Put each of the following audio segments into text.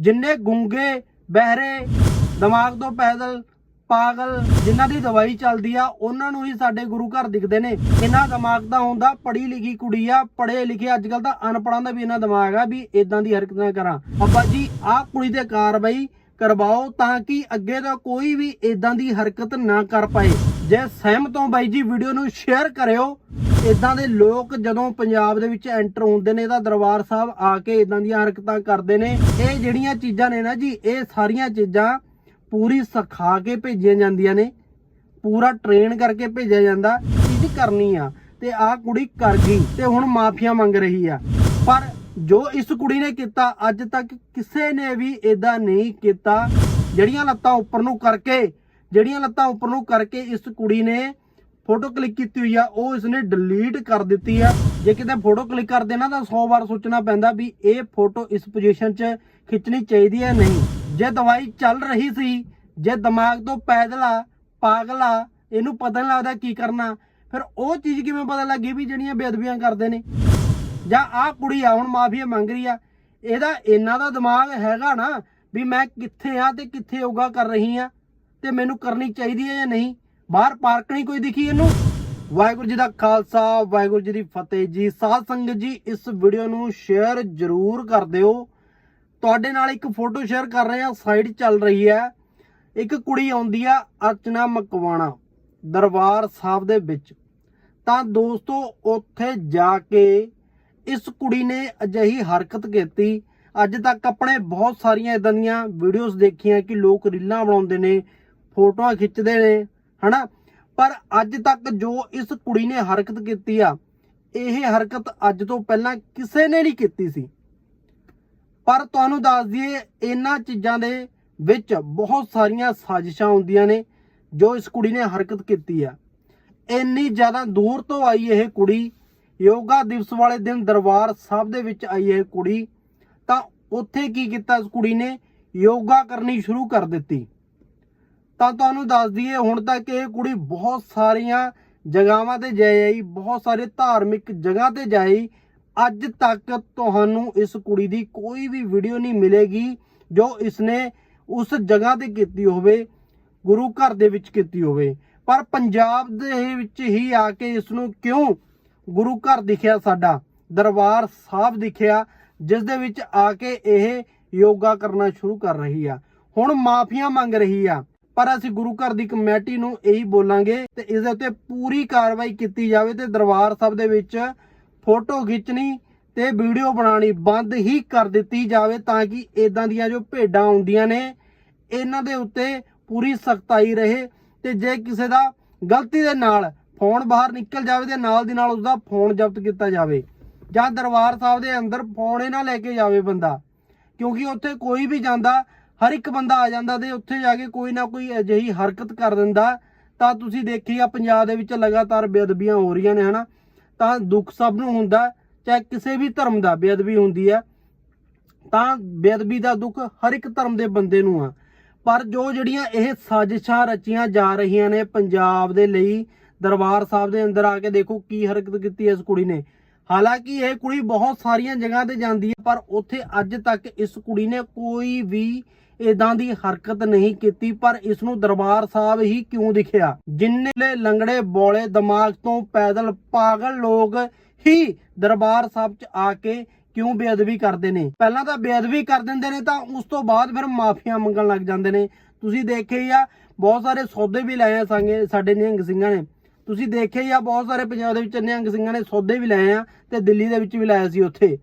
ਜਿੰਨੇ ਗੁੰਗੇ, ਬਹਿਰੇ, ਦਿਮਾਗ ਤੋਂ ਪੈਦਲ ਪਾਗਲ ਜਿਨ੍ਹਾਂ ਦੀ ਦਵਾਈ ਚੱਲਦੀ ਆ, ਉਹਨਾਂ ਨੂੰ ਹੀ ਸਾਡੇ ਗੁਰੂ ਘਰ ਦਿਖਦੇ ਨੇ। ਇਹਨਾਂ ਦਿਮਾਗ ਦਾ ਹੁੰਦਾ, ਪੜ੍ਹੀ ਲਿਖੀ ਕੁੜੀ ਆ, ਪੜ੍ਹੇ ਲਿਖੇ ਅੱਜ ਕੱਲ ਤਾਂ ਅਨਪੜਾਂ ਦਾ ਵੀ ਇਹਨਾਂ ਦਿਮਾਗ ਆ ਵੀ ਇਦਾਂ ਦੀ ਹਰਕਤ ਨਾ ਕਰਾਂ। ਅੱਬਾ ਜੀ, ਆਹ ਕੁੜੀ ਤੇ ਕਾਰਵਾਈ ਕਰਵਾਓ ਤਾਂ ਕਿ ਅੱਗੇ ਦਾ ਕੋਈ ਵੀ ਇਦਾਂ ਦੀ ਹਰਕਤ ਨਾ ਕਰ ਪਾਏ। ਜੇ ਸਹਿਮਤ ਹੋ ਬਾਈ ਜੀ, ਵੀਡੀਓ ਨੂੰ ਸ਼ੇਅਰ ਕਰਿਓ। ਇਦਾਂ ਦੇ ਲੋਕ ਜਦੋਂ ਪੰਜਾਬ ਦੇ ਵਿੱਚ ਐਂਟਰ ਹੁੰਦੇ ਨੇ ਤਾਂ ਦਰਬਾਰ ਸਾਹਿਬ ਆ ਕੇ ਇਦਾਂ ਦੀਆਂ ਹਰਕਤਾਂ ਕਰਦੇ ਨੇ। ਇਹ ਜਿਹੜੀਆਂ ਚੀਜ਼ਾਂ ਨੇ ਨਾ ਜੀ, ਇਹ ਸਾਰੀਆਂ ਚੀਜ਼ਾਂ ਪੂਰੀ ਸਿਖਾ ਕੇ ਭੇਜੀਆਂ ਜਾਂਦੀਆਂ ਨੇ। ਪੂਰਾ ਟ੍ਰੇਨ ਕਰਕੇ ਭੇਜਿਆ ਜਾਂਦਾ, ਚੀਜ਼ ਕਰਨੀ ਆ ਤੇ ਆਹ ਕੁੜੀ ਕਰ ਗਈ ਤੇ ਹੁਣ ਮਾਫੀਆ ਮੰਗ ਰਹੀ ਆ। ਪਰ ਜੋ ਇਸ ਕੁੜੀ ਨੇ ਕੀਤਾ, ਅੱਜ ਤੱਕ ਕਿਸੇ ਨੇ ਵੀ ਇਦਾਂ ਨਹੀਂ ਕੀਤਾ। ਜਿਹੜੀਆਂ ਲੱਤਾਂ ਉੱਪਰ ਨੂੰ ਕਰਕੇ, ਜਿਹੜੀਆਂ ਲੱਤਾਂ ਉੱਪਰ ਨੂੰ ਕਰਕੇ ਇਸ ਕੁੜੀ ਨੇ ਫੋਟੋ ਕਲਿੱਕ ਕੀਤੀ ਹੋਈ ਆ, ਉਹ ਇਸਨੇ ਡਿਲੀਟ ਕਰ ਦਿੱਤੀ ਆ। ਜੇ ਕਿਤੇ ਫੋਟੋ ਕਲਿੱਕ ਕਰਦੇ ਨਾ, ਤਾਂ 100 ਵਾਰ ਸੋਚਣਾ ਪੈਂਦਾ ਵੀ ਇਹ ਫੋਟੋ ਇਸ ਪੋਜੀਸ਼ਨ 'ਚ ਖਿੱਚਣੀ ਚਾਹੀਦੀ ਹੈ ਨਹੀਂ। ਜੇ ਦਵਾਈ ਚੱਲ ਰਹੀ ਸੀ, ਜੇ ਦਿਮਾਗ ਤੋਂ ਪੈਦਲ ਆ, ਪਾਗਲ ਆ, ਇਹਨੂੰ ਪਤਾ ਨਹੀਂ ਲੱਗਦਾ ਕੀ ਕਰਨਾ, ਫਿਰ ਉਹ ਚੀਜ਼ ਕਿਵੇਂ ਪਤਾ ਲੱਗੀ ਵੀ ਜਿਹੜੀਆਂ ਬੇਅਦਬੀਆਂ ਕਰਦੇ ਨੇ? ਜਾਂ ਆਹ ਕੁੜੀ ਆ, ਹੁਣ ਮਾਫੀਆ ਮੰਗ ਰਹੀ ਆ, ਇਹਦਾ ਇਹਨਾਂ ਦਾ ਦਿਮਾਗ ਹੈਗਾ ਨਾ ਵੀ ਮੈਂ ਕਿੱਥੇ ਆ ਤੇ ਕਿੱਥੇ ਯੋਗਾ ਕਰ ਰਹੀ ਆ, ਤੇ ਮੈਨੂੰ ਕਰਨੀ ਚਾਹੀਦੀ ਹੈ ਜਾਂ ਨਹੀਂ? ਬਾਹਰ ਪਾਰਕ ਨਹੀਂ ਕੋਈ ਦਿਖੀ ਇਹਨੂੰ। ਵਾਹਿਗੁਰੂ ਜੀ ਦਾ ਖਾਲਸਾ, ਵਾਹਿਗੁਰੂ ਜੀ ਦੀ ਫਤਿਹ ਜੀ। ਸਾਧ ਸੰਗਤ ਜੀ, ਇਸ ਵੀਡੀਓ ਨੂੰ ਸ਼ੇਅਰ ਜ਼ਰੂਰ ਕਰ ਦਿਓ। ਤੁਹਾਡੇ ਨਾਲ ਇੱਕ ਫੋਟੋ ਸ਼ੇਅਰ ਕਰ ਰਹੇ ਆ ਸਾਈਡ ਚੱਲ ਰਹੀ ਹੈ। ਇੱਕ ਕੁੜੀ ਆਉਂਦੀ ਆ, ਅਰਚਨਾ ਮਕਵਾਣਾ, ਦਰਬਾਰ ਸਾਹਿਬ ਦੇ ਵਿੱਚ। ਤਾਂ ਦੋਸਤੋ, ਉੱਥੇ ਜਾ ਕੇ ਇਸ ਕੁੜੀ ਨੇ ਅਜਿਹੀ ਹਰਕਤ ਕੀਤੀ। ਅੱਜ ਤੱਕ ਆਪਣੇ ਬਹੁਤ ਸਾਰੀਆਂ ਇਦਾਂ ਦੀਆਂ ਵੀਡੀਓਜ਼ ਦੇਖੀਆਂ ਕਿ ਲੋਕ ਰੀਲਾਂ ਬਣਾਉਂਦੇ ਨੇ, ਫੋਟੋਆਂ ਖਿੱਚਦੇ ਨੇ। ਹਨਾ? ਪਰ ਅੱਜ ਤੱਕ ਜੋ ਇਸ ਕੁੜੀ ਨੇ ਹਰਕਤ ਕੀਤੀ ਆ, ਇਹ ਹਰਕਤ ਅੱਜ ਤੋਂ ਪਹਿਲਾਂ ਕਿਸੇ ਨੇ ਨਹੀਂ ਕੀਤੀ ਸੀ। ਪਰ ਤੁਹਾਨੂੰ ਦੱਸ ਦਈਏ, ਇਹਨਾਂ ਚੀਜ਼ਾਂ ਦੇ ਵਿੱਚ ਬਹੁਤ ਸਾਰੀਆਂ ਸਾਜ਼ਿਸ਼ਾਂ ਹੁੰਦੀਆਂ ਨੇ ਜੋ ਇਸ ਕੁੜੀ ਨੇ ਹਰਕਤ ਕੀਤੀ ਆ। ਇੰਨੀ ਜ਼ਿਆਦਾ ਦੂਰ ਤੋਂ ਆਈ ਇਹ ਕੁੜੀ, ਯੋਗਾ ਦਿਵਸ ਵਾਲੇ ਦਿਨ ਦਰਬਾਰ ਸਾਹਿਬ ਦੇ ਵਿੱਚ ਆਈ ਇਹ ਕੁੜੀ, ਤਾਂ ਉੱਥੇ ਕੀ ਕੀਤਾ ਇਸ ਕੁੜੀ ਨੇ? ਯੋਗਾ ਕਰਨੀ ਸ਼ੁਰੂ ਕਰ ਦਿੱਤੀ। ਤਾਂ ਤੁਹਾਨੂੰ ਦੱਸ ਦਈਏ, ਹੁਣ ਤੱਕ ਇਹ ਕੁੜੀ ਬਹੁਤ ਸਾਰੀਆਂ ਜਗ੍ਹਾਵਾਂ ਤੇ ਜਾਈ ਬਹੁਤ ਸਾਰੇ ਧਾਰਮਿਕ ਜਗ੍ਹਾ ਤੇ ਜਾਈ ਅੱਜ ਤੱਕ ਤੁਹਾਨੂੰ ਇਸ ਕੁੜੀ ਦੀ ਕੋਈ ਵੀ ਵੀਡੀਓ ਨਹੀਂ ਮਿਲੇਗੀ ਜੋ ਇਸਨੇ ਉਸ ਜਗ੍ਹਾ ਤੇ ਕੀਤੀ ਹੋਵੇ, ਗੁਰੂ ਘਰ ਦੇ ਵਿੱਚ ਕੀਤੀ ਹੋਵੇ। ਪਰ ਪੰਜਾਬ ਦੇ ਵਿੱਚ ਹੀ ਆ ਕੇ ਇਸ ਨੂੰ ਕਿਉਂ ਗੁਰੂ ਘਰ ਦਿਖਿਆ ਸਾਡਾ? ਦਰਬਾਰ ਸਾਹਿਬ ਦਿਖਿਆ, ਜਿਸ ਦੇ ਵਿੱਚ ਆ ਕੇ ਇਹ ਯੋਗਾ ਕਰਨਾ ਸ਼ੁਰੂ ਕਰ ਰਹੀ ਆ। ਹੁਣ ਮਾਫੀਆਂ ਮੰਗ ਰਹੀ ਆ। ਪਰ ਅਸੀਂ ਗੁਰੂ ਘਰ ਦੀ ਕਮੇਟੀ ਨੂੰ ਇਹੀ ਬੋਲਾਂਗੇ ਤੇ ਇਸ ਦੇ ਉੱਤੇ ਪੂਰੀ ਕਾਰਵਾਈ ਕੀਤੀ ਜਾਵੇ ਤੇ ਦਰਬਾਰ ਸਾਹਿਬ ਦੇ ਵਿੱਚ ਫੋਟੋ ਖਿੱਚਣੀ ਤੇ ਵੀਡੀਓ ਬਣਾਉਣੀ ਬੰਦ ਹੀ ਕਰ ਦਿੱਤੀ ਜਾਵੇ ਤਾਂ ਕਿ ਇਦਾਂ ਦੀਆਂ ਜੋ ਭੇਡਾਂ ਆਉਂਦੀਆਂ ਨੇ, ਇਹਨਾਂ ਦੇ ਉੱਤੇ ਪੂਰੀ ਸਖਤਾਈ ਰਹੇ ਤੇ ਜੇ ਕਿਸੇ ਦਾ ਗਲਤੀ ਦੇ ਨਾਲ ਫੋਨ ਬਾਹਰ ਨਿਕਲ ਜਾਵੇ ਤੇ ਨਾਲ ਦੀ ਨਾਲ ਉਸਦਾ ਫੋਨ ਜ਼ਬਤ ਕੀਤਾ ਜਾਵੇ ਜਾਂ ਦਰਬਾਰ ਸਾਹਿਬ ਦੇ ਅੰਦਰ ਫੋਨ ਇਹ ਨਾ ਲੈ ਕੇ ਜਾਵੇ ਬੰਦਾ, ਕਿਉਂਕਿ ਉੱਥੇ ਕੋਈ ਵੀ ਜਾਂਦਾ ਹਰ ਇੱਕ ਬੰਦਾ ਆ ਜਾਂਦਾ ਤੇ ਉੱਥੇ ਜਾ ਕੇ ਕੋਈ ਨਾ ਕੋਈ ਅਜਿਹੀ ਹਰਕਤ ਕਰ ਦਿੰਦਾ। ਤਾਂ ਤੁਸੀਂ ਦੇਖੀ ਆ, ਪੰਜਾਬ ਦੇ ਵਿੱਚ ਲਗਾਤਾਰ ਬੇਅਦਬੀਆਂ ਹੋ ਰਹੀਆਂ ਨੇ, ਹਨਾ? ਤਾਂ ਦੁੱਖ ਸਭ ਨੂੰ ਹੁੰਦਾ ਚਾਹੇ ਕਿਸੇ ਵੀ ਧਰਮ ਦਾ ਬੇਅਦਬੀ ਹੁੰਦੀ ਹੈ। ਤਾਂ ਬੇਅਦਬੀ ਦਾ ਦੁੱਖ ਹਰ ਇੱਕ ਧਰਮ ਦੇ ਬੰਦੇ ਨੂੰ ਆ। ਪਰ ਜੋ ਜਿਹੜੀਆਂ ਇਹ ਸਾਜ਼ਿਸ਼ਾਂ ਰਚੀਆਂ ਜਾ ਰਹੀਆਂ ਨੇ, ਪੰਜਾਬ ਦੇ ਲਈ ਦਰਬਾਰ ਸਾਹਿਬ ਦੇ ਅੰਦਰ ਆ ਕੇ ਦੇਖੋ ਕੀ ਹਰਕਤ ਕੀਤੀ ਇਸ ਕੁੜੀ ਨੇ। ਹਾਲਾਂਕਿ ਇਹ ਕੁੜੀ ਬਹੁਤ ਸਾਰੀਆਂ ਜਗ੍ਹਾ ਤੇ ਜਾਂਦੀ ਹੈ, ਪਰ ਉੱਥੇ ਅੱਜ ਤੱਕ ਇਸ ਕੁੜੀ ਨੇ ਕੋਈ ਵੀ ਇਦਾਂ ਦੀ ਹਰਕਤ ਨਹੀਂ ਕੀਤੀ, ਪਰ ਇਸ ਨੂੰ ਦਰਬਾਰ ਸਾਹਿਬ ਹੀ ਕਿਉਂ ਦਿਖਿਆ? ਜਿੰਨੇ ਲੰਗੜੇ ਬੋਲੇ ਦਿਮਾਗ ਤੋਂ ਪੈਦਲ, ਪਾਗਲ ਲੋਕ ਹੀ ਦਰਬਾਰ ਸਾਹਿਬ 'ਚ ਆ ਕੇ ਕਿਉਂ ਬੇਅਦਬੀ ਕਰਦੇ ਨੇ? ਪਹਿਲਾਂ ਤਾਂ ਬੇਅਦਬੀ ਕਰ ਦਿੰਦੇ ਨੇ, ਤਾਂ ਉਸ ਤੋਂ ਬਾਅਦ ਫਿਰ ਮਾਫੀਆਂ ਮੰਗਣ ਲੱਗ ਜਾਂਦੇ ਨੇ। ਤੁਸੀਂ ਦੇਖਿਆ ਹੀ ਆ, ਬਹੁਤ ਸਾਰੇ ਸੌਦੇ ਵੀ ਲਾਏ ਆ ਸਾਡੇ ਨਿਹੰਗ ਸਿੰਘਾਂ ਨੇ। ਤੁਸੀਂ ਦੇਖਿਆ ਹੀ ਆ, ਬਹੁਤ ਸਾਰੇ ਪੰਜਾਬ ਦੇ ਵਿੱਚ ਨਿਹੰਗ ਸਿੰਘਾਂ ਨੇ ਸੌਦੇ ਵੀ ਲਏ ਆ ਤੇ ਦਿੱਲੀ ਦੇ ਵਿੱਚ ਵੀ ਲਾਇਆ ਸੀ ਉੱਥੇ।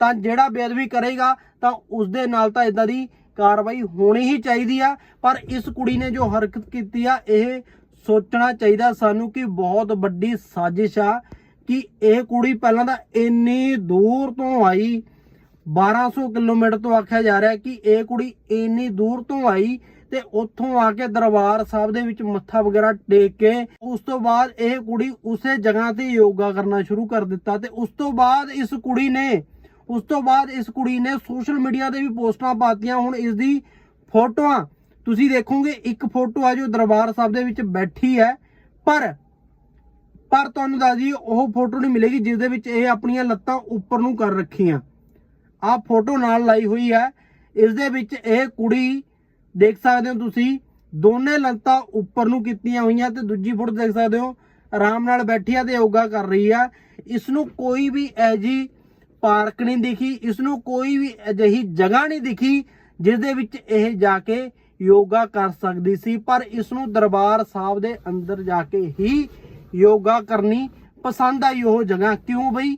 ਤਾਂ ਜਿਹੜਾ ਬੇਅਦਬੀ ਕਰੇਗਾ ਤਾਂ ਉਸ ਦੇ ਨਾਲ ਤਾਂ ਇਦਾਂ ਦੀ ਕਾਰਵਾਈ ਹੋਣੀ ਹੀ ਚਾਹੀਦੀ ਆ, ਪਰ ਇਸ ਕੁੜੀ ਨੇ ਜੋ ਹਰਕਤ ਕੀਤੀ ਆ, ਇਹ ਸੋਚਣਾ ਚਾਹੀਦਾ ਸਾਨੂੰ ਕਿ ਬਹੁਤ ਵੱਡੀ ਸਾਜ਼ਿਸ਼ ਆ ਕਿ ਇਹ ਕੁੜੀ ਪਹਿਲਾਂ ਤਾਂ ਇੰਨੀ ਦੂਰ ਤੋਂ ਆਈ 1200 ਕਿਲੋਮੀਟਰ ਤੋਂ ਆਖਿਆ ਜਾ ਰਿਹਾ ਕਿ ਇਹ ਕੁੜੀ ਇੰਨੀ ਦੂਰ ਤੋਂ ਆਈ ਤੇ ਉੱਥੋਂ ਆ ਕੇ ਦਰਬਾਰ ਸਾਹਿਬ ਦੇ ਵਿੱਚ ਮੱਥਾ ਵਗੈਰਾ ਟੇਕ ਕੇ ਉਸ ਤੋਂ ਬਾਅਦ ਇਹ ਕੁੜੀ ਉਸੇ ਜਗ੍ਹਾ ਤੇ ਯੋਗਾ ਕਰਨਾ ਸ਼ੁਰੂ ਕਰ ਦਿੱਤਾ ਤੇ ਉਸ ਤੋਂ ਬਾਅਦ ਇਸ ਕੁੜੀ ਨੇ, ਉਸ ਤੋਂ ਬਾਅਦ ਇਸ ਕੁੜੀ ਨੇ ਸੋਸ਼ਲ ਮੀਡੀਆ ਤੇ ਵੀ ਪੋਸਟਾਂ ਪਾਤੀਆਂ, ਹੁਣ ਇਸ ਦੀ ਫੋਟੋਆਂ, ਤੁਸੀਂ ਦੇਖੋਗੇ ਇੱਕ ਫੋਟੋ ਆ ਜੋ ਦਰਬਾਰ ਸਾਹਿਬ ਦੇ ਵਿੱਚ ਬੈਠੀ ਹੈ, ਪਰ ਪਰ ਤੁਹਾਨੂੰ ਦੱਸ ਦਈਏ, ਉਹ ਫੋਟੋ ਨਹੀਂ ਮਿਲੇਗੀ ਜਿਸ ਦੇ ਵਿੱਚ ਇਹ ਆਪਣੀਆਂ ਲੱਤਾਂ ਉੱਪਰ ਨੂੰ ਕਰ ਰੱਖੀਆਂ। ਆਹ ਫੋਟੋ ਨਾਲ ਲਾਈ ਹੋਈ ਹੈ, ਇਸ ਦੇ ਵਿੱਚ ਇਹ ਕੁੜੀ ਦੇਖ ਸਕਦੇ ਹੋ ਤੁਸੀਂ, ਦੋਨੇ ਲੰਤਾਂ ਉੱਪਰ ਨੂੰ ਕੀਤੀਆਂ ਹੋਈਆਂ ਤੇ ਦੂਜੀ ਫੁੱਟ ਦੇਖ ਸਕਦੇ ਹੋ, ਆਰਾਮ ਨਾਲ ਬੈਠੀ ਆ ਤੇ ਯੋਗਾ ਕਰ ਰਹੀ ਆ। ਇਸ ਨੂੰ ਕੋਈ ਵੀ ਐਜੀ ਪਾਰਕ ਨਹੀਂ ਦਿਖੀ ਇਸ ਨੂੰ ਕੋਈ ਵੀ ਅਜਿਹੀ ਜਗ੍ਹਾ ਨਹੀਂ ਦਿਖੀ ਜਿਸ ਦੇ ਵਿੱਚ ਇਹ ਜਾ ਕੇ ਯੋਗਾ ਕਰ ਸਕਦੀ ਸੀ। ਪਰ ਇਸ ਨੂੰ ਦਰਬਾਰ ਸਾਹਿਬ ਦੇ ਅੰਦਰ ਜਾ ਕੇ ਹੀ ਯੋਗਾ ਕਰਨੀ ਪਸੰਦ ਆਈ ਉਹ ਜਗ੍ਹਾ। ਕਿਉਂ ਬਈ?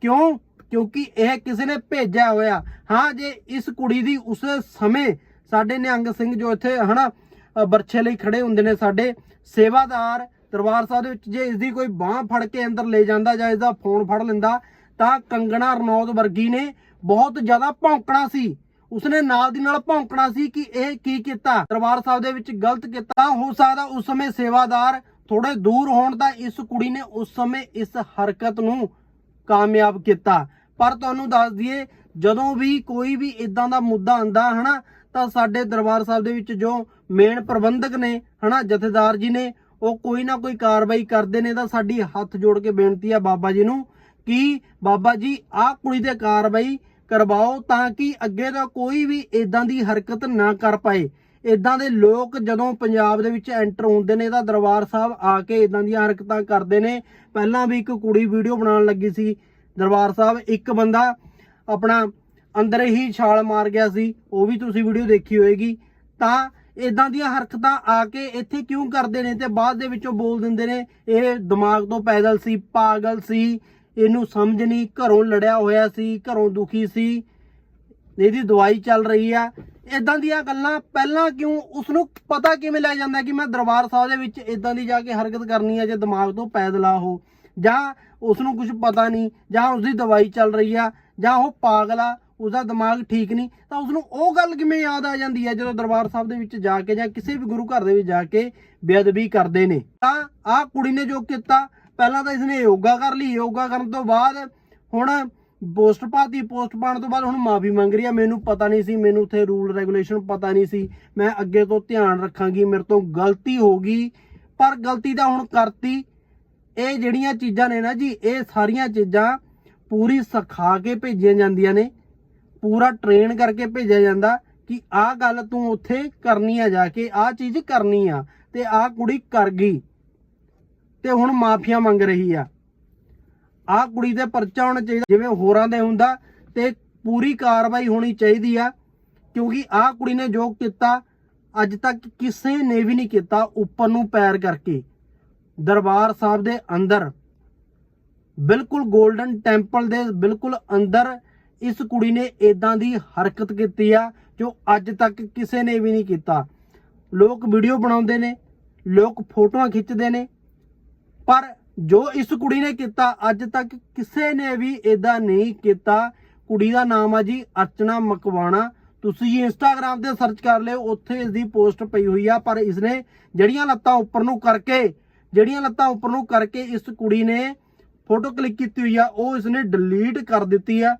ਕਿਉਂ? ਕਿਉਂਕਿ ਇਹ ਕਿਸੇ ਨੇ ਭੇਜਿਆ ਹੋਇਆ। ਹਾਂ, ਜੇ ਇਸ ਕੁੜੀ ਦੀ ਉਸ ਸਮੇਂ ਸਾਡੇ ਨਿਹੰਗ ਸਿੰਘ ਜੋ ਇੱਥੇ ਹਨਾ ਅ, ਬਰਛੇ ਲਈ ਖੜੇ ਹੁੰਦੇ ਨੇ ਸਾਡੇ ਸੇਵਾਦਾਰ ਦਰਬਾਰ ਸਾਹਿਬ ਦੇ ਵਿੱਚ ਜੇ ਇਸ ਦੀ ਕੋਈ ਬਾਹ ਫੜ ਕੇ ਅੰਦਰ ਲੈ ਜਾਂਦਾ ਜਾਂ ਇਸ ਦਾ ਫੋਨ ਫੜ ਲੈਂਦਾ ਤਾਂ ਕੰਗਣਾ ਰਣੌਤ ਵਰਗੀ ਨੇ ਬਹੁਤ ਜ਼ਿਆਦਾ ਭੌਂਕਣਾ ਸੀ। ਉਸਨੇ ਨਾਲ ਦੀ ਨਾਲ ਭੌਂਕਣਾ ਸੀ ਕਿ ਇਹ ਕੀ ਕੀਤਾ? ਦਰਬਾਰ ਸਾਹਿਬ ਦੇ ਵਿੱਚ ਗਲਤ ਕੀਤਾ। ਹੋ ਸਕਦਾ ਉਸ ਸਮੇਂ ਸੇਵਾਦਾਰ ਥੋੜੇ ਦੂਰ ਹੋਣ ਤਾਂ ਇਸ ਕੁੜੀ ਨੇ ਉਸ ਸਮੇਂ ਇਸ ਹਰਕਤ ਨੂੰ ਕਾਮਯਾਬ ਕੀਤਾ। ਪਰ ਤੁਹਾਨੂੰ ਦੱਸ ਦਈਏ ਜਦੋਂ ਵੀ ਕੋਈ ਵੀ ਇਦਾਂ ਦਾ ਮੁੱਦਾ ਆਂਦਾ ਹਨਾ ਤਾਂ ਸਾਡੇ ਦਰਬਾਰ ਸਾਹਿਬ ਦੇ ਵਿੱਚ ਜੋ ਮੇਨ ਪ੍ਰਬੰਧਕ ਨੇ, ਹਨਾ, ਜਥੇਦਾਰ ਜੀ ਨੇ, ਉਹ ਕੋਈ ਨਾ ਕੋਈ ਕਾਰਵਾਈ ਕਰਦੇ ਨੇ ਤਾਂ ਸਾਡੀ ਹੱਥ ਜੋੜ ਕੇ ਬੇਨਤੀ ਆ ਬਾਬਾ ਜੀ ਨੂੰ ਕਿ ਬਾਬਾ ਜੀ, ਆਹ ਕੁੜੀ ਤੇ ਕਾਰਵਾਈ ਕਰਵਾਓ ਤਾਂ ਕਿ ਅੱਗੇ ਤੋਂ ਕੋਈ ਵੀ ਇਦਾਂ ਦੀ ਹਰਕਤ ਨਾ ਕਰ ਪਾਏ। ਇਦਾਂ ਦੇ ਲੋਕ ਜਦੋਂ ਪੰਜਾਬ ਦੇ ਵਿੱਚ ਐਂਟਰ ਹੁੰਦੇ ਨੇ ਤਾਂ ਦਰਬਾਰ ਸਾਹਿਬ ਆ ਕੇ ਇਦਾਂ ਦੀਆਂ ਹਰਕਤਾਂ ਕਰਦੇ ਨੇ। ਪਹਿਲਾਂ ਵੀ ਇੱਕ ਕੁੜੀ ਵੀਡੀਓ ਬਣਾਉਣ ਲੱਗੀ ਸੀ। ਦਰਬਾਰ ਸਾਹਿਬ ਇੱਕ ਬੰਦਾ ਆਪਣਾ ਅੰਦਰ ਹੀ ਛਾਲ ਮਾਰ ਗਿਆ ਸੀ, ਉਹ ਵੀ ਤੁਸੀਂ ਵੀਡੀਓ ਦੇਖੀ ਹੋਏਗੀ। ਤਾਂ ਇਦਾਂ ਦੀਆਂ ਹਰਕਤਾਂ ਆ ਕੇ ਇੱਥੇ ਕਿਉਂ ਕਰਦੇ ਨੇ ਤੇ ਬਾਅਦ ਦੇ ਵਿੱਚੋਂ ਬੋਲ ਦਿੰਦੇ ਨੇ, ਇਹ ਦਿਮਾਗ ਤੋਂ ਪੈਦਲ ਸੀ, ਪਾਗਲ ਸੀ, ਇਹਨੂੰ ਸਮਝ ਨਹੀਂ, ਘਰੋਂ ਲੜਿਆ ਹੋਇਆ ਸੀ, ਘਰੋਂ ਦੁਖੀ ਸੀ, ਇਹਦੀ ਦਵਾਈ ਚੱਲ ਰਹੀ ਆ। ਇਦਾਂ ਦੀਆਂ ਗੱਲਾਂ ਪਹਿਲਾਂ ਕਿਉਂ ਉਸ ਨੂੰ ਪਤਾ ਕਿਵੇਂ ਲੱਗ ਜਾਂਦਾ ਕਿ ਮੈਂ ਦਰਬਾਰ ਸਾਹਿਬ ਦੇ ਵਿੱਚ ਇਦਾਂ ਦੀ ਜਾ ਕੇ ਹਰਕਤ ਕਰਨੀ ਆ, ਜੇ ਦਿਮਾਗ ਤੋਂ ਪੈਦਲ ਆ ਉਹ। ਜਾਂ ਉਸ ਨੂੰ ਕੁਝ ਪਤਾ ਨਹੀਂ, ਜਾਂ ਉਸ ਦੀ ਦਵਾਈ ਚੱਲ ਰਹੀ ਆ, ਜਾਂ ਉਹ ਪਾਗਲ ਆ ਉਸਦਾ ਦਿਮਾਗ ਠੀਕ ਨਹੀਂ, ਤਾਂ ਉਸ ਨੂੰ ਉਹ ਗੱਲ ਕਿਵੇਂ ਯਾਦ ਆ ਜਾਂਦੀ ਹੈ ਜਦੋਂ ਦਰਬਾਰ ਸਾਹਿਬ ਦੇ ਵਿੱਚ ਜਾ ਕੇ ਜਾਂ ਕਿਸੇ ਵੀ ਗੁਰੂ ਘਰ ਦੇ ਵਿੱਚ ਜਾ ਕੇ ਬੇਅਦਬੀ ਕਰਦੇ ਨੇ? ਤਾਂ ਆਹ ਕੁੜੀ ਨੇ ਜੋ ਕੀਤਾ, ਪਹਿਲਾਂ ਤਾਂ ਇਸਨੇ ਯੋਗਾ ਕਰ ਲਈ। ਯੋਗਾ ਕਰਨ ਤੋਂ ਬਾਅਦ ਹੁਣ ਪੋਸਟ ਪਾਤੀ। ਪੋਸਟ ਪਾਉਣ ਤੋਂ ਬਾਅਦ ਹੁਣ ਮਾਫੀ ਮੰਗ ਰਹੀ ਆ। ਮੈਨੂੰ ਪਤਾ ਨਹੀਂ ਸੀ, ਮੈਨੂੰ ਉੱਥੇ ਰੂਲ ਰੈਗੂਲੇਸ਼ਨ ਪਤਾ ਨਹੀਂ ਸੀ। ਮੈਂ ਅੱਗੇ ਤੋਂ ਧਿਆਨ ਰੱਖਾਂਗੀ, ਮੇਰੇ ਤੋਂ ਗਲਤੀ ਹੋ ਗਈ। ਪਰ ਗਲਤੀ ਤਾਂ ਹੁਣ ਕਰਤੀ। ਇਹ ਜਿਹੜੀਆਂ ਚੀਜ਼ਾਂ ਨੇ ਨਾ ਜੀ, ਇਹ ਸਾਰੀਆਂ ਚੀਜ਼ਾਂ ਪੂਰੀ ਸਿਖਾ ਕੇ ਭੇਜੀਆਂ ਜਾਂਦੀਆਂ ਨੇ। ਪੂਰਾ ਟ੍ਰੇਨ ਕਰਕੇ ਭੇਜਿਆ ਜਾਂਦਾ ਕਿ ਆਹ ਗੱਲ ਤੂੰ ਉੱਥੇ ਕਰਨੀ ਆ ਜਾ ਕੇ, ਆਹ ਚੀਜ਼ ਕਰਨੀ ਆ ਤੇ ਆਹ ਕੁੜੀ ਕਰ ਗਈ ਤੇ ਹੁਣ ਮਾਫੀਆਂ ਮੰਗ ਰਹੀ ਆ। ਆਹ ਕੁੜੀ ਤੇ ਪਰਚਾ ਹੋਣਾ ਚਾਹੀਦਾ, ਜਿਵੇਂ ਹੋਰਾਂ ਦੇ ਹੁੰਦਾ ਤੇ ਪੂਰੀ ਕਾਰਵਾਈ ਹੋਣੀ ਚਾਹੀਦੀ ਆ, ਕਿਉਂਕਿ ਆਹ ਕੁੜੀ ਨੇ ਜੋ ਕੀਤਾ, ਅੱਜ ਤੱਕ ਕਿਸੇ ਨੇ ਵੀ ਨਹੀਂ ਕੀਤਾ ਉੱਪਰ ਨੂੰ ਪੈਰ ਕਰਕੇ। ਦਰਬਾਰ ਸਾਹਿਬ ਦੇ ਅੰਦਰ, ਬਿਲਕੁਲ 골ਡਨ ਟੈਂਪਲ ਦੇ ਬਿਲਕੁਲ ਅੰਦਰ ਇਸ ਕੁੜੀ ਨੇ ਇਦਾਂ ਦੀ ਹਰਕਤ ਕੀਤੀ ਆ ਜੋ ਅੱਜ ਤੱਕ ਕਿਸੇ ਨੇ ਵੀ ਨਹੀਂ ਕੀਤਾ। ਲੋਕ ਵੀਡੀਓ ਬਣਾਉਂਦੇ ਨੇ, ਲੋਕ ਫੋਟੋਆਂ ਖਿੱਚਦੇ ਨੇ, ਪਰ ਜੋ ਇਸ ਕੁੜੀ ਨੇ ਕੀਤਾ, ਅੱਜ ਤੱਕ ਕਿਸੇ ਨੇ ਵੀ ਇਦਾਂ ਨਹੀਂ ਕੀਤਾ। ਕੁੜੀ ਦਾ ਨਾਮ ਆ ਜੀ ਅਰਚਨਾ ਮਕਵਾਣਾ। ਤੁਸੀਂ ਜੀ ਇੰਸਟਾਗ੍ਰam ਤੇ ਸਰਚ ਕਰ ਲਿਓ, ਉੱਥੇ ਇਸ ਦੀ ਪੋਸਟ ਪਈ ਹੋਈ ਆ, ਪਰ ਇਸਨੇ ਜਿਹੜੀਆਂ ਲੱਤਾਂ ਉੱਪਰ ਨੂੰ ਕਰਕੇ, ਜਿਹੜੀਆਂ ਲੱਤਾਂ ਉੱਪਰ ਨੂੰ ਕਰਕੇ ਇਸ ਕੁੜੀ ਨੇ ਫੋਟੋ ਕਲਿੱਕ ਕੀਤੀ ਹੋਈ ਆ, ਉਹ ਇਸਨੇ ਡਿਲੀਟ ਕਰ ਦਿੱਤੀ ਆ।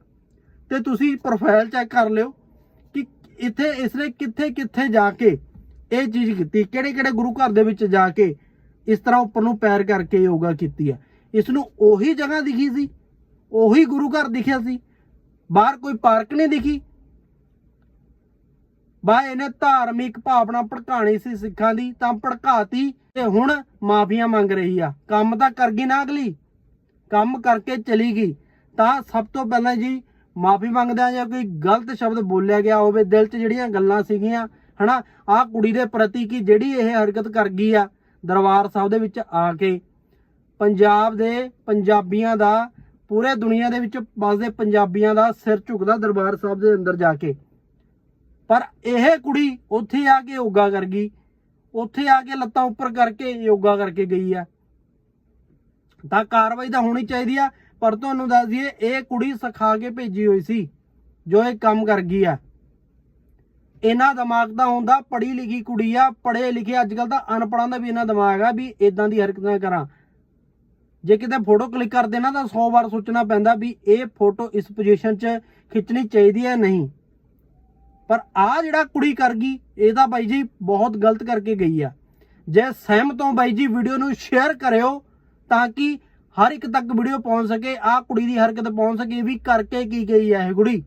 ਤੇ ਤੁਸੀਂ ਪ੍ਰੋਫਾਈਲ ਚੈੱਕ ਕਰ ਲਿਓ ਕਿ ਇੱਥੇ ਇਸਨੇ ਕਿੱਥੇ ਕਿੱਥੇ ਜਾ ਕੇ ਇਹ ਚੀਜ਼ ਕੀਤੀ, ਕਿਹੜੇ ਕਿਹੜੇ ਗੁਰੂ ਘਰ ਦੇ ਵਿੱਚ ਜਾ ਕੇ ਇਸ ਤਰ੍ਹਾਂ ਉੱਪਰ ਨੂੰ ਪੈਰ ਕਰਕੇ ਯੋਗਾ ਕੀਤੀ ਆ ਇਸ ਨੂੰ ਉਹੀ ਜਗ੍ਹਾ ਦਿਖੀ ਸੀ, ਉਹੀ ਗੁਰੂ ਘਰ ਦਿਖਿਆ ਸੀ। ਬਾਹਰ ਕੋਈ ਪਾਰਕ ਨਹੀਂ ਦਿਖੀ। ਬਾ ਇਹਨੇ ਧਾਰਮਿਕ ਭਾਵਨਾ ਭੜਕਾਣੀ ਸੀ ਸਿੱਖਾਂ ਦੀ, ਤਾਂ ਭੜਕਾਤੀ ਤੇ ਹੁਣ ਮਾਫੀਆਂ ਮੰਗ ਰਹੀ ਆ। ਕੰਮ ਤਾਂ ਕਰ ਗਈ ਨਾ ਅਗਲੀ। ਕੰਮ ਕਰਕੇ ਚਲੀ ਗਈ। ਤਾਂ ਸਭ ਤੋਂ ਪਹਿਲਾਂ ਜੀ ਮਾਫੀ ਮੰਗਦਾ ਜਾਂ ਕੋਈ ਗਲਤ ਸ਼ਬਦ ਬੋਲਿਆ ਗਿਆ ਹੋਵੇ, ਦਿਲ 'ਚ ਜਿਹੜੀਆਂ ਗੱਲਾਂ ਸੀਗੀਆਂ, ਹਨਾ, ਆਹ ਕੁੜੀ ਦੇ ਪ੍ਰਤੀ ਕੀ ਜਿਹੜੀ ਇਹ ਹਰਕਤ ਕਰ ਗਈ ਆ ਦਰਬਾਰ ਸਾਹਿਬ ਦੇ ਵਿੱਚ ਆ ਕੇ। ਪੰਜਾਬ ਦੇ ਪੰਜਾਬੀਆਂ ਦਾ, ਪੂਰੇ ਦੁਨੀਆ ਦੇ ਵਿੱਚ ਵੱਸਦੇ ਪੰਜਾਬੀਆਂ ਦਾ ਸਿਰ ਝੁਕਦਾ ਦਰਬਾਰ ਸਾਹਿਬ ਦੇ ਅੰਦਰ ਜਾ ਕੇ। ਪਰ ਇਹ ਕੁੜੀ ਉੱਥੇ ਆ ਕੇ ਯੋਗਾ ਕਰ ਗਈ, ਉੱਥੇ ਆ ਕੇ ਲੱਤਾਂ ਉੱਪਰ ਕਰਕੇ ਯੋਗਾ ਕਰਕੇ ਗਈ ਆ। ਤਾਂ ਕਾਰਵਾਈ ਤਾਂ ਹੋਣੀ ਚਾਹੀਦੀ ਆ ਪਰ ਤੁਹਾਨੂੰ ਦੱਸ ਦਈਏ, ਇਹ ਕੁੜੀ ਸਿਖਾ ਕੇ ਭੇਜੀ ਹੋਈ ਸੀ, ਜੋ ਇਹ ਕੰਮ ਕਰ ਗਈ ਆ। ਇਹਨਾਂ ਦਿਮਾਗ ਦਾ ਹੁੰਦਾ, ਪੜ੍ਹੀ ਲਿਖੀ ਕੁੜੀ ਆ, ਪੜ੍ਹੇ ਲਿਖੇ ਅੱਜ ਕੱਲ ਤਾਂ ਅਨਪੜਾਂ ਦਾ ਵੀ ਇਹਨਾਂ ਦਿਮਾਗ ਆ ਵੀ ਇਦਾਂ ਦੀ ਹਰਕਤਾਂ ਕਰਾਂ। ਜੇ ਕਿਤੇ ਫੋਟੋ ਕਲਿੱਕ ਕਰਦੇ ਨਾ ਤਾਂ 100 ਵਾਰ ਸੋਚਣਾ ਪੈਂਦਾ ਵੀ ਇਹ ਫੋਟੋ ਇਸ ਪੋਜੀਸ਼ਨ 'ਚ ਖਿੱਚਣੀ ਚਾਹੀਦੀ ਹੈ ਨਹੀਂ। ਪਰ ਆ ਜਿਹੜਾ ਕੁੜੀ ਕਰ ਗਈ, ਇਹ ਤਾਂ ਬਾਈ ਜੀ ਬਹੁਤ ਗਲਤ ਕਰਕੇ ਗਈ ਆ। ਜੇ ਸਹਿਮਤ ਹੋ ਬਾਈ ਜੀ ਵੀਡੀਓ ਨੂੰ ਸ਼ੇਅਰ ਕਰਿਓ ਤਾਂ ਕਿ ਹਰ ਇੱਕ ਤੱਕ ਵੀਡੀਓ ਪਹੁੰਚ ਸਕੇ ਆ ਕੁੜੀ ਦੀ ਹਰਕਤ ਪਹੁੰਚ ਸਕੇ ਵੀ ਕਰਕੇ ਕੀ ਗਈ ਹੈ ਇਹ ਕੁੜੀ।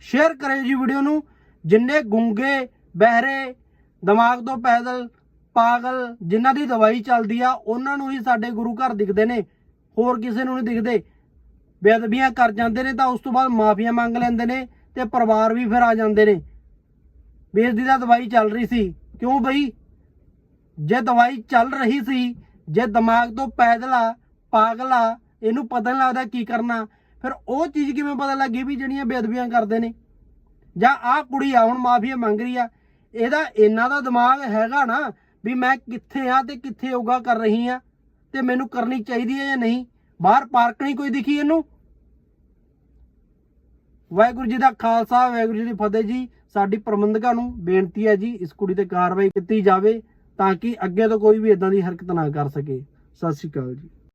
ਸ਼ੇਅਰ ਕਰਿਓ ਜੀ ਵੀਡੀਓ ਨੂੰ, ਜਿੰਨੇ ਗੁੰਗੇ, ਬਹਿਰੇ, ਦਿਮਾਗ ਤੋਂ ਪੈਦਲ, ਪਾਗਲ, ਜਿਨ੍ਹਾਂ ਦੀ ਦਵਾਈ ਚੱਲਦੀ ਆ, ਉਹਨਾਂ ਨੂੰ ਹੀ ਸਾਡੇ ਗੁਰੂ ਘਰ ਦਿਖਦੇ ਨੇ, ਹੋਰ ਕਿਸੇ ਨੂੰ ਨਹੀਂ ਦਿਖਦੇ। ਬੇਅਦਬੀਆਂ ਕਰ ਜਾਂਦੇ ਨੇ ਤਾਂ ਉਸ ਤੋਂ ਬਾਅਦ ਮਾਫੀਆਂ ਮੰਗ ਲੈਂਦੇ ਨੇ ਤੇ ਪਰਿਵਾਰ ਵੀ ਫਿਰ ਆ ਜਾਂਦੇ ਨੇ। ਬੇਇੱਜ਼ਤੀ ਦਾ ਦਵਾਈ ਚੱਲ ਰਹੀ ਸੀ। ਕਿਉਂ ਬਈ? ਜੇ ਦਵਾਈ ਚੱਲ ਰਹੀ ਸੀ ਜੇ ਦਿਮਾਗ ਤੋਂ ਪੈਦਲ ਆ, ਪਾਗਲ ਆ, ਇਹਨੂੰ ਪਤਾ ਨਹੀਂ ਲੱਗਦਾ ਕੀ ਕਰਨਾ, ਫਿਰ ਉਹ ਚੀਜ਼ ਕਿਵੇਂ ਪਤਾ ਲੱਗੀ ਵੀ ਜਿਹੜੀਆਂ ਬੇਅਦਬੀਆਂ ਕਰਦੇ ਨੇ? ਜਾਂ ਆਹ ਕੁੜੀ ਆ, ਹੁਣ ਮਾਫੀਆ ਮੰਗ ਰਹੀ ਆ, ਇਹਦਾ ਇੰਨਾ ਦਾ ਦਿਮਾਗ ਹੈਗਾ ਨਾ ਵੀ ਮੈਂ ਕਿੱਥੇ ਆ ਤੇ ਕਿੱਥੇ ਯੋਗਾ ਕਰ ਰਹੀ ਆ, ਤੇ ਮੈਨੂੰ ਕਰਨੀ ਚਾਹੀਦੀ ਹੈ ਜਾਂ ਨਹੀਂ? ਬਾਹਰ ਪਾਰਕ ਨਹੀਂ ਕੋਈ ਦਿਖੀ ਇਹਨੂੰ? ਵਾਹਿਗੁਰੂ ਜੀ ਦਾ ਖਾਲਸਾ, ਵਾਹਿਗੁਰੂ ਜੀ ਦੀ ਫਤਿਹ ਜੀ, ਸਾਡੀ ਪ੍ਰਬੰਧਕਾਂ ਨੂੰ ਬੇਨਤੀ ਹੈ ਜੀ, ਇਸ ਕੁੜੀ ਤੇ ਕਾਰਵਾਈ ਕੀਤੀ ਜਾਵੇ ਤਾਂ ਕਿ ਅੱਗੇ ਤੋਂ ਕੋਈ ਵੀ ਇਦਾਂ ਦੀ ਹਰਕਤ ਨਾ ਕਰ ਸਕੇ। ਸਤਿ ਸ਼੍ਰੀ ਅਕਾਲ ਜੀ।